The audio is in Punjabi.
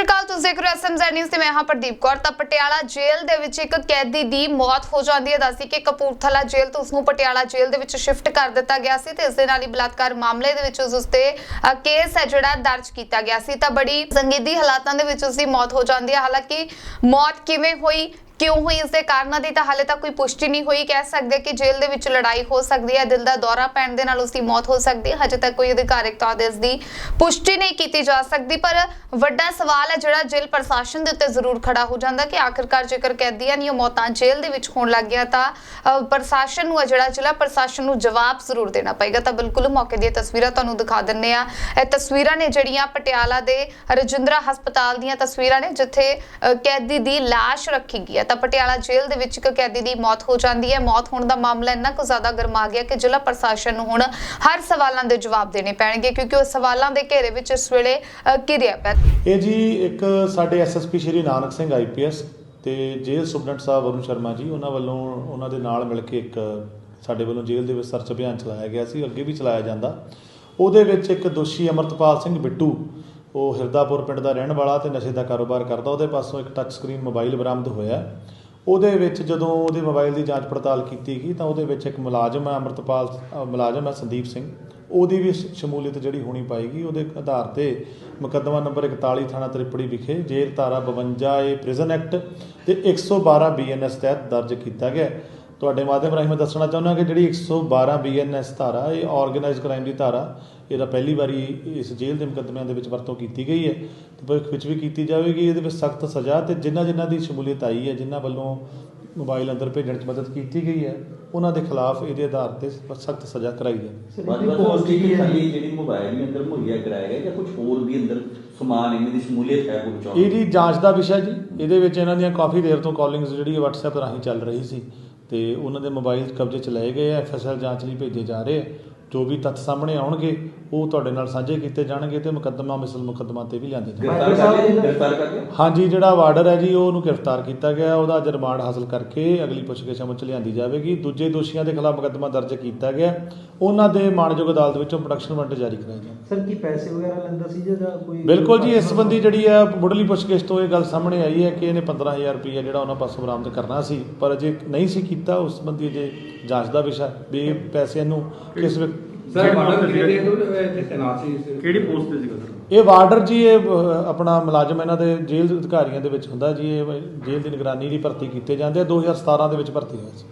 ਸ਼੍ਰੀ ਅਕਾਲ, ਤੁਸੀਂ ਦੇਖ ਰਹੇ ਹੋ ਐਸਐਮਜ਼ੈਡ ਨਿਊਜ਼ ਤੇ ਮੈਂ ਹਾਂ ਪ੍ਰਦੀਪ ਕੌਰ। ਤਾਂ ਪਟਿਆਲਾ ਜੇਲ੍ਹ ਦੇ ਵਿੱਚ ਇੱਕ ਕੈਦੀ ਦੀ ਮੌਤ ਹੋ ਜਾਂਦੀ ਹੈ। ਦੱਸੀ ਕਿ ਕਪੂਰਥਲਾ ਜੇਲ੍ਹ ਤੋਂ ਉਸ ਨੂੰ ਪਟਿਆਲਾ ਜੇਲ੍ਹ ਦੇ ਵਿੱਚ ਸ਼ਿਫਟ ਕਰ ਦਿੱਤਾ ਗਿਆ ਸੀ ਤੇ ਇਸ ਦੇ ਨਾਲ ਹੀ ਬਲਾਤਕਾਰ ਮਾਮਲੇ ਦੇ ਵਿੱਚ ਉਸ ਉਸਤੇ ਕੇਸ ਹੈ ਜਿਹੜਾ ਦਰਜ ਕੀਤਾ ਗਿਆ ਸੀ। ਤਾਂ ਬੜੀ ਸੰਗੀਦੀ ਹਾਲਾਤਾਂ ਦੇ ਵਿੱਚ ਉਸ ਦੀ ਮੌਤ ਹੋ ਜਾਂਦੀ ਹੈ। ਹਾਲਾਂਕਿ ਮੌਤ ਕਿਵੇਂ ਹੋਈ ਕਿਉਂ ਹੋਈ? ਇਸ ਦੇ ਕਾਰਨਾਂ ਦੀ ਤਾਂ ਹਾਲੇ ਤੱਕ ਕੋਈ ਪੁਸ਼ਟੀ ਨਹੀਂ ਹੋਈ। ਕਹਿ ਸਕਦੇ ਕਿ ਜੇਲ੍ਹ ਦੇ ਵਿੱਚ ਲੜਾਈ ਹੋ ਸਕਦੀ ਹੈ ਦਿਲ ਦਾ ਦੌਰਾ ਪੈਣ ਦੇ ਨਾਲ ਉਸ ਦੀ ਮੌਤ ਹੋ ਸਕਦੀ ਹੈ। ਹਜੇ ਤੱਕ ਕੋਈ ਅਧਿਕਾਰਿਕ ਤੌਰ ਤੇ ਇਸ ਦੀ ਪੁਸ਼ਟੀ ਨਹੀਂ ਕੀਤੀ ਜਾ ਸਕਦੀ ਪਰ ਵੱਡਾ ਸਵਾਲ ਹੈ ਜਿਹੜਾ ਜੇਲ੍ਹ ਪ੍ਰਸ਼ਾਸਨ ਦੇ ਉੱਤੇ ਜ਼ਰੂਰ ਖੜਾ ਹੋ ਜਾਂਦਾ ਕਿ ਆਖਿਰਕਾਰ ਜੇਕਰ ਕੈਦੀਆਂ ਦੀਆਂ ਮੌਤਾਂ ਜੇਲ੍ਹ ਦੇ ਵਿੱਚ ਹੋਣ ਲੱਗ ਗਿਆ ਤਾਂ ਅ, ਪ੍ਰਸ਼ਾਸਨ ਨੂੰ ਹੈ ਜਿਹੜਾ ਜ਼ਿਲ੍ਹਾ ਪ੍ਰਸ਼ਾਸਨ ਨੂੰ ਜਵਾਬ ਜ਼ਰੂਰ ਦੇਣਾ ਪਏਗਾ। ਤਾਂ ਬਿਲਕੁਲ ਮੌਕੇ ਦੀਆਂ ਤਸਵੀਰਾਂ ਤੁਹਾਨੂੰ ਦਿਖਾ ਦਿੰਨੇ ਆ ਇਹ ਤਸਵੀਰਾਂ ਨੇ ਜਿਹੜੀਆਂ ਪਟਿਆਲਾ ਦੇ ਰਜਿੰਦਰਾ ਹਸਪਤਾਲ ਦੀਆਂ ਤਸਵੀਰਾਂ ਨੇ ਜਿੱਥੇ ਕੈਦੀ ਦੀ ਲਾਸ਼ ਰੱਖੀ ਗਈ ਹੈ। ਤਾਂ ਪਟਿਆਲਾ ਜੇਲ੍ਹ ਦੇ ਵਿੱਚ ਇੱਕ ਕੈਦੀ ਦੀ ਮੌਤ ਹੋ ਜਾਂਦੀ ਹੈ। ਮੌਤ ਹੋਣ ਦਾ ਮਾਮਲਾ ਇੰਨਾ ਕੁ ਜ਼ਿਆਦਾ ਗਰਮਾ ਗਿਆ ਕਿ ਜ਼ਿਲ੍ਹਾ ਪ੍ਰਸ਼ਾਸਨ ਨੂੰ ਹੁਣ ਹਰ ਸਵਾਲਾਂ ਦੇ ਜਵਾਬ ਦੇਣੇ ਪੈਣਗੇ ਕਿਉਂਕਿ ਉਹ ਸਵਾਲਾਂ ਦੇ ਘੇਰੇ ਵਿੱਚ ਇਸ ਵੇਲੇ ਘਿਰਿਆ ਪਿਆ। ਇਹ ਜੀ ਇੱਕ ਸਾਡੇ ਐਸਐਸਪੀ ਸ਼੍ਰੀ ਨਾਨਕ ਸਿੰਘ ਆਈਪੀਐਸ ਤੇ ਜੇਲ੍ਹ ਸੁਪਰਡੈਂਟ ਸਾਹਿਬ ਵਰੁਣ ਸ਼ਰਮਾ ਜੀ, ਉਹਨਾਂ ਵੱਲੋਂ ਉਹਨਾਂ ਦੇ ਨਾਲ ਮਿਲ ਕੇ ਇੱਕ ਸਾਡੇ ਵੱਲੋਂ ਜੇਲ੍ਹ ਦੇ ਵਿੱਚ ਸਰਚ ਅਭਿਆਨ ਚਲਾਇਆ ਗਿਆ ਸੀ, ਅੱਗੇ ਵੀ ਚਲਾਇਆ ਜਾਂਦਾ। ਉਹਦੇ ਵਿੱਚ ਇੱਕ ਦੋਸ਼ੀ ਅਮਰਤਪਾਲ ਸਿੰਘ ਬਿੱਟੂ ਉਹ ਹਿਰਦਾਪੁਰ ਪਿੰਡ ਦਾ ਰਹਿਣ ਵਾਲਾ ਤੇ ਨਸ਼ੇ ਦਾ ਕਾਰੋਬਾਰ ਕਰਦਾ, ਉਹਦੇ ਪਾਸੋਂ ਇੱਕ ਟੱਚ ਸਕਰੀਨ ਮੋਬਾਈਲ ਬਰਾਮਦ ਹੋਇਆ। ਉਹਦੇ ਵਿੱਚ ਜਦੋਂ ਉਹਦੇ ਮੋਬਾਈਲ ਦੀ ਜਾਂਚ ਪੜਤਾਲ ਕੀਤੀ ਗਈ ਤਾਂ ਉਹਦੇ ਵਿੱਚ ਇੱਕ ਮੁਲਾਜ਼ਮ ਹੈ, ਅਮਰਤਪਾਲ ਮੁਲਾਜ਼ਮ ਹੈ ਸੰਦੀਪ ਸਿੰਘ। ਉਹਦੀ ਵੀ ਸ਼ਮੂਲੀਅਤ ਜਿਹੜੀ ਹੋਣੀ ਪਾਏਗੀ, ਉਹਦੇ ਆਧਾਰ ਤੇ ਮੁਕੱਦਮਾ ਨੰਬਰ 41 ਥਾਣਾ ਤ੍ਰਿਪੜੀ ਵਿਖੇ ਜੇਲ੍ਹ ਧਾਰਾ 52 ਏ ਪ੍ਰਿਜ਼ਨ ਐਕਟ ਤੇ 112 ਬੀਐਨਐਸ ਤਹਿਤ ਦਰਜ ਕੀਤਾ ਗਿਆ। ਤੁਹਾਡੇ ਮਾਧਿਅਮ ਰਾਹੀਂ ਮੈਂ ਦੱਸਣਾ ਚਾਹੁੰਦਾ ਕਿ ਜਿਹੜੀ 112 ਬੀਐਨਐਸ ਧਾਰਾ, ਇਹ ਆਰਗੇਨਾਈਜ਼ਡ ਕ੍ਰਾਈਮ ਦੀ ਧਾਰਾ, ਇਹਦਾ ਪਹਿਲੀ ਵਾਰੀ ਇਸ ਜੇਲ੍ਹ ਦੇ ਮੁਕੱਦਮਿਆਂ ਦੇ ਵਿੱਚ ਵਰਤੋਂ ਕੀਤੀ ਗਈ ਹੈ। ਤੇ ਭਵਿੱਖ ਵਿੱਚ ਵੀ ਕੀਤੀ ਜਾਵੇਗੀ, ਇਹਦੇ ਵਿੱਚ ਸਖਤ ਸਜ਼ਾ ਤੇ ਜਿਨ੍ਹਾਂ ਜਿਨ੍ਹਾਂ ਦੀ ਸ਼ਮੂਲੀਅਤ ਆਈ ਹੈ, ਜਿਨ੍ਹਾਂ ਵੱਲੋਂ ਮੋਬਾਈਲ ਅੰਦਰ ਭੇਜਣ 'ਚ ਮਦਦ ਕੀਤੀ ਗਈ ਹੈ, ਉਹਨਾਂ ਦੇ ਖਿਲਾਫ ਇਹਦੇ ਆਧਾਰ ਤੇ ਸਖਤ ਸਜ਼ਾ ਕਰਾਈ ਜਾਵੇ ਜਿਹੜੀ ਮੋਬਾਈਲ ਵੀ ਅੰਦਰ ਮੁਹੱਈਆ ਕਰਾਇਆ ਗਿਆ ਜਾਂ ਕੁਝ ਹੋਰ ਵੀ ਅੰਦਰ ਸਮਾਨ ਇਹਨਾਂ ਦੀ ਸ਼ਮੂਲੀਅਤ ਹੈ ਕੋਈ ਚਾਹੁੰਦੇ ਇਹ ਜੀ ਜਾਂਚ ਦਾ ਵਿਸ਼ਾ ਜੀ। ਇਹਦੇ ਵਿੱਚ ਇਹਨਾਂ ਦੀਆਂ ਕਾਫੀ ਦੇਰ ਤੋਂ ਕਾਲਿੰਗਸ ਜਿਹੜੀ WhatsApp ਰਾਹੀਂ ਚੱਲ ਰਹੀ ਸੀ। ਤੇ ਉਹਨਾਂ ਦੇ ਮੋਬਾਈਲ ਕਬਜ਼ੇ 'ਚ ਲਏ ਗਏ ਆ ਐਫਐਸਐਲ ਜਾਂਚ ਲਈ ਭੇਜੇ ਜਾ ਰਹੇ ਆ। ਜੋ ਵੀ ਤੱਥ ਸਾਹਮਣੇ ਆਉਣਗੇ ਉਹ ਤੁਹਾਡੇ ਨਾਲ ਸਾਂਝੇ ਕੀਤੇ ਜਾਣਗੇ ਤੇ ਮੁਕੱਦਮਾ ਮਿਸਲ ਮੁਕੱਦਮਾ ਤੇ ਵੀ ਲਿਆਂਦੇ ਜਾਣਗੇ। ਗ੍ਰਿਫਤਾਰ ਕਰ ਲਿਆ ਗ੍ਰਿਫਤਾਰ ਕਰ ਲਿਆ? ਹਾਂਜੀ ਜਿਹੜਾ ਵਾਰਡਰ ਹੈ ਜੀ ਉਹ ਉਹਨੂੰ ਗ੍ਰਿਫਤਾਰ ਕੀਤਾ ਗਿਆ। ਉਹਦਾ ਅੱਜ ਰਿਮਾਂਡ ਹਾਸਲ ਕਰਕੇ ਅਗਲੀ ਪੁੱਛਗਿੱਛ ਅਮਲ ਚ ਲਿਆਂਦੀ ਜਾਵੇਗੀ। ਦੂਜੇ ਦੋਸ਼ੀਆਂ ਦੇ ਖਿਲਾਫ ਮੁਕੱਦਮਾ ਦਰਜ ਕੀਤਾ ਗਿਆ। ਉਹਨਾਂ ਦੇ ਮਾਣਯੋਗ ਅਦਾਲਤ ਵਿੱਚੋਂ ਪ੍ਰੋਡਕਸ਼ਨ ਵਾਰੰਟ ਜਾਰੀ ਕਰਾਇਆ ਜਾਵੇ ਸਰ ਕੀ ਪੈਸੇ ਵਗੈਰਾ ਲੈਂਦਾ ਸੀ ਜਾਂ ਕੋਈ ਬਿਲਕੁਲ ਜੀ ਇਸ ਸੰਬੰਧੀ ਜਿਹੜੀ ਹੈ ਮੁੱਢਲੀ ਪੁੱਛਗਿੱਛ ਤੋਂ ਇਹ ਗੱਲ ਸਾਹਮਣੇ ਆਈ ਹੈ ਕਿ ਇਹਨੇ 15000 ਰੁਪਏ ਜਿਹੜਾ ਉਹਨਾਂ ਪਾਸੋਂ ਬਰਾਮਦ ਕਰਨਾ ਸੀ ਪਰ ਅਜੇ ਨਹੀਂ ਸੀ ਕੀਤਾ ਉਸ ਸੰਬੰਧੀ ਅਜੇ ਜਾਂਚ ਦਾ ਵਿਸ਼ਾ ਵੀ ਇਹ ਪੈਸੇ ਨੂੰ ਕਿਸ ਸਰ ਮਾਡਲ ਕਿਹੜੇ ਦੇ ਤੈਨਾਤ ਸੀ ਕਿਹੜੀ ਪੋਸਟ ਤੇ ਸੀਗਾ ਸਰ? ਇਹ ਵਾਰਡਰ ਜੀ ਇਹ ਆਪਣਾ ਮੁਲਾਜ਼ਮ ਇਹਨਾਂ ਦੇ ਜੇਲ੍ਹ ਅਧਿਕਾਰੀਆਂ ਦੇ ਵਿੱਚ ਹੁੰਦਾ ਜੀ ਇਹ ਜੇਲ੍ਹ ਦੀ ਨਿਗਰਾਨੀ ਦੀ ਭਰਤੀ ਕੀਤੇ ਜਾਂਦੇ ਆ 2017 ਦੇ ਵਿੱਚ ਭਰਤੀ ਹੋਇਆ ਸੀ।